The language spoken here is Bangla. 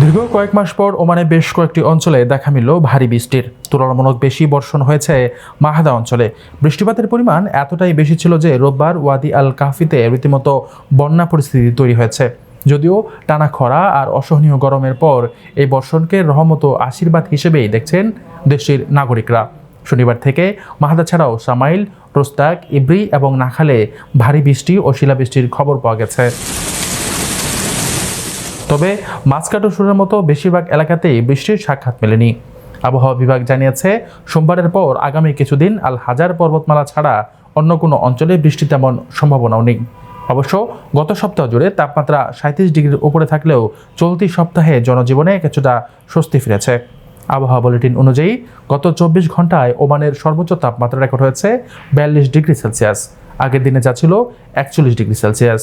দীর্ঘ কয়েক মাস পর ওমানে বেশ কয়েকটি অঞ্চলে দেখা মিলল ভারী বৃষ্টির। তুলনামূলক বেশি বর্ষণ হয়েছে মাহাদা অঞ্চলে। বৃষ্টিপাতের পরিমাণ এতটাই বেশি ছিল যে রোববার ওয়াদি আল কাফিতে রীতিমতো বন্যা পরিস্থিতি তৈরি হয়েছে। যদিও টানা খরা আর অসহনীয় গরমের পর এই বর্ষণকে রহমত আশীর্বাদ হিসেবেই দেখছেন দেশটির নাগরিকরা। শনিবার থেকে মাহাদা ছাড়াও সামাইল, রোস্তাক, ইব্রি এবং নাখালে ভারী বৃষ্টি ও শিলাবৃষ্টির খবর পাওয়া গেছে। তবে মাছকাটো সুরের মতো বেশিরভাগ এলাকাতেই বৃষ্টির সাক্ষাৎ মেলেনি। আবহাওয়া বিভাগ জানিয়েছে, সোমবারের পর আগামী কিছুদিন আল হাজার পর্বতমালা ছাড়া অন্য কোনো অঞ্চলে বৃষ্টি তেমন সম্ভাবনাও নেই। অবশ্য গত সপ্তাহ জুড়ে তাপমাত্রা সাঁত্রিশ ডিগ্রির উপরে থাকলেও চলতি সপ্তাহে জনজীবনে কিছুটা স্বস্তি ফিরেছে। আবহাওয়া বুলেটিন অনুযায়ী, গত চব্বিশ ঘন্টায় ওমানের সর্বোচ্চ তাপমাত্রা রেকর্ড হয়েছে বিয়াল্লিশ ডিগ্রি সেলসিয়াস। আগের দিনে যা ছিল একচল্লিশ ডিগ্রি সেলসিয়াস।